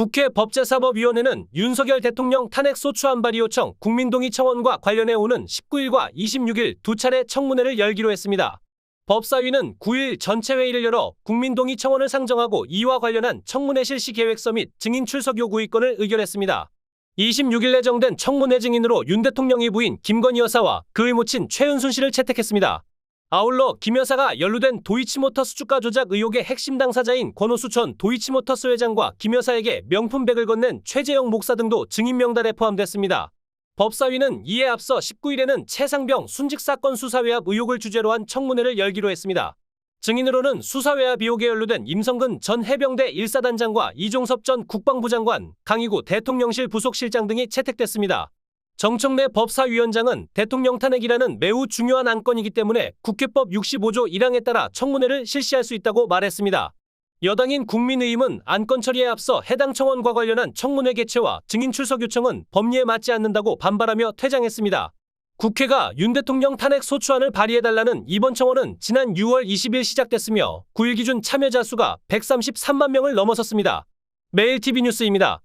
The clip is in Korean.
국회 법제사법위원회는 윤석열 대통령 탄핵 소추 안 발의 요청 국민동의 청원과 관련해 오는 19일과 26일 두 차례 청문회를 열기로 했습니다. 법사위는 9일 전체 회의를 열어 국민동의 청원을 상정하고 이와 관련한 청문회 실시 계획서 및 증인 출석 요구 의건을 의결했습니다. 26일 예정된 청문회 증인으로 윤 대통령의 부인 김건희 여사와 그의 모친 최은순 씨를 채택했습니다. 아울러 김 여사가 연루된 도이치모터스 주가 조작 의혹의 핵심 당사자인 권오수 전 도이치모터스 회장과 김 여사에게 명품백을 건넨 최재형 목사 등도 증인 명단에 포함됐습니다. 법사위는 이에 앞서 19일에는 최상병 순직 사건 수사외압 의혹을 주제로 한 청문회를 열기로 했습니다. 증인으로는 수사외압 의혹에 연루된 임성근 전 해병대 1사단장과 이종섭 전 국방부 장관, 강희구 대통령실 부속실장 등이 채택됐습니다. 정청래 법사위원장은 대통령 탄핵이라는 매우 중요한 안건이기 때문에 국회법 65조 1항에 따라 청문회를 실시할 수 있다고 말했습니다. 여당인 국민의힘은 안건 처리에 앞서 해당 청원과 관련한 청문회 개최와 증인 출석 요청은 법리에 맞지 않는다고 반발하며 퇴장했습니다. 국회가 윤 대통령 탄핵 소추안을 발의해달라는 이번 청원은 지난 6월 20일 시작됐으며 9일 기준 참여자 수가 133만 명을 넘어섰습니다. 매일 TV 뉴스입니다.